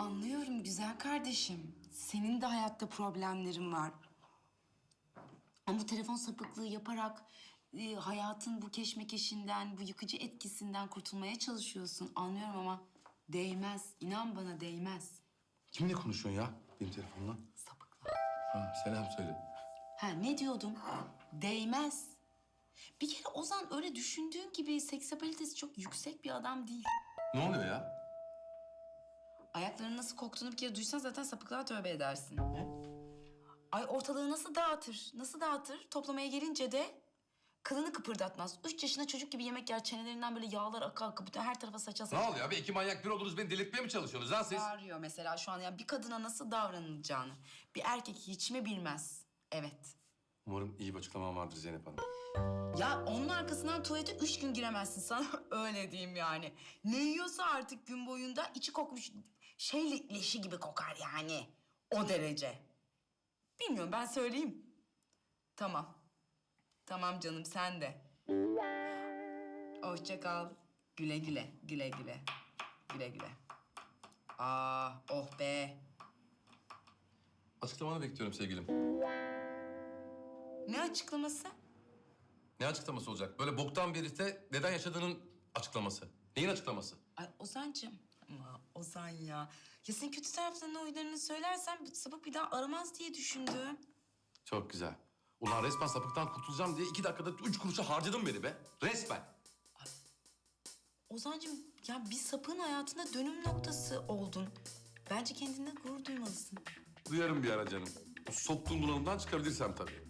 Anlıyorum güzel kardeşim. Senin de hayatta problemlerin var. Ama bu telefon sapıklığı yaparak e, hayatın bu keşmekeşinden, bu yıkıcı etkisinden kurtulmaya çalışıyorsun. Anlıyorum ama değmez. İnan bana değmez. Kimle konuşuyorsun ya benim telefonla? Sapıklar. Ha, selam söyle. Ha ne diyordum? Değmez. Bir kere Ozan öyle düşündüğün gibi seksapalitesi çok yüksek bir adam değil. Ne oluyor ya? Ayaklarının nasıl koktuğunu bir kere duysan zaten sapıklığa tövbe edersin. Ay ortalığı nasıl dağıtır, nasıl dağıtır? Toplamaya gelince de kılını kıpırdatmaz. Üç yaşında çocuk gibi yemek yer, çenelerinden böyle yağlar akı akı bütün her tarafa saça Ne saça. oluyor abi? İki manyak bir oldunuz beni delirtmeye mi çalışıyorsunuz lan siz? Bağırıyor mesela şu an. Yani bir kadına nasıl davranılacağını bir erkek hiç mi bilmez? Evet. Umarım iyi bir açıklamam vardır Zeynep Hanım. Ya onun arkasından tuvalete üç gün giremezsin sana öyle diyeyim yani. Ne yiyorsa artık gün boyunda içi kokmuş şey le- leşi gibi kokar yani. O derece. Bilmiyorum ben söyleyeyim. Tamam. Tamam canım sen de. Hoşça kal. Güle güle, güle güle. Güle güle. Aa, oh be. Açıklamanı bekliyorum sevgilim. Ne açıklaması? Ne açıklaması olacak? Böyle boktan bir herifte neden yaşadığının açıklaması. Neyin açıklaması? Ay Ozan'cığım. Ama Ozan ya. Ya sen kötü taraflarını huylarını söylersen sapık bir daha aramaz diye düşündüm. Çok güzel. Ulan resmen sapıktan kurtulacağım diye iki dakikada üç kuruşa harcadın beni be. Resmen. Ozan'cığım ya bir sapığın hayatında dönüm noktası oldun. Bence kendine gurur duymalısın. Duyarım bir ara canım. Soktuğum bunalımdan çıkabilirsem tabii.